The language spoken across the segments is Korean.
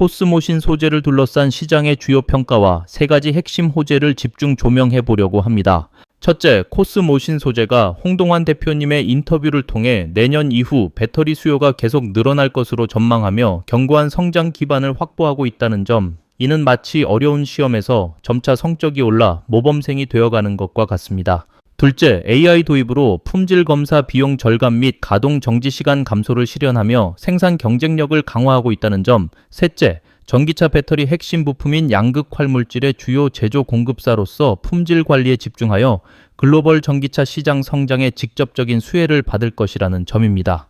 코스모신 소재를 둘러싼 시장의 주요 평가와 세 가지 핵심 호재를 집중 조명해 보려고 합니다. 첫째, 코스모신 소재가 홍동환 대표님의 인터뷰를 통해 내년 이후 배터리 수요가 계속 늘어날 것으로 전망하며 견고한 성장 기반을 확보하고 있다는 점, 이는 마치 어려운 시험에서 점차 성적이 올라 모범생이 되어가는 것과 같습니다. 둘째, AI 도입으로 품질 검사 비용 절감 및 가동 정지 시간 감소를 실현하며 생산 경쟁력을 강화하고 있다는 점. 셋째, 전기차 배터리 핵심 부품인 양극 활 물질의 주요 제조 공급사로서 품질 관리에 집중하여 글로벌 전기차 시장 성장에 직접적인 수혜를 받을 것이라는 점입니다.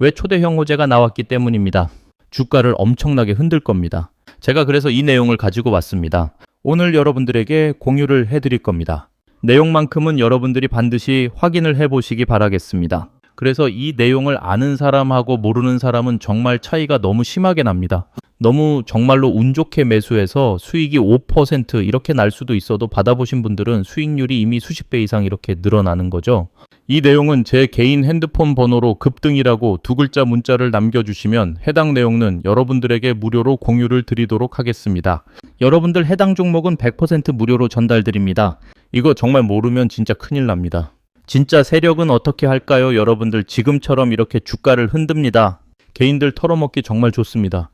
왜 초대형 호재가 나왔기 때문입니다. 주가를 엄청나게 흔들 겁니다. 제가 그래서 이 내용을 가지고 왔습니다. 오늘 여러분들에게 공유를 해드릴 겁니다. 내용만큼은 여러분들이 반드시 확인을 해보시기 바라겠습니다. 그래서 이 내용을 아는 사람하고 모르는 사람은 정말 차이가 너무 심하게 납니다. 너무 정말로 운 좋게 매수해서 수익이 5% 이렇게 날 수도 있어도 받아보신 분들은 수익률이 이미 수십 배 이상 이렇게 늘어나는 거죠. 이 내용은 제 개인 핸드폰 번호로 급등이라고 두 글자 문자를 남겨주시면 해당 내용은 여러분들에게 무료로 공유를 드리도록 하겠습니다. 여러분들 해당 종목은 100% 무료로 전달드립니다. 이거 정말 모르면 진짜 큰일 납니다. 진짜 세력은 어떻게 할까요? 여러분들 지금처럼 이렇게 주가를 흔듭니다. 개인들 털어먹기 정말 좋습니다.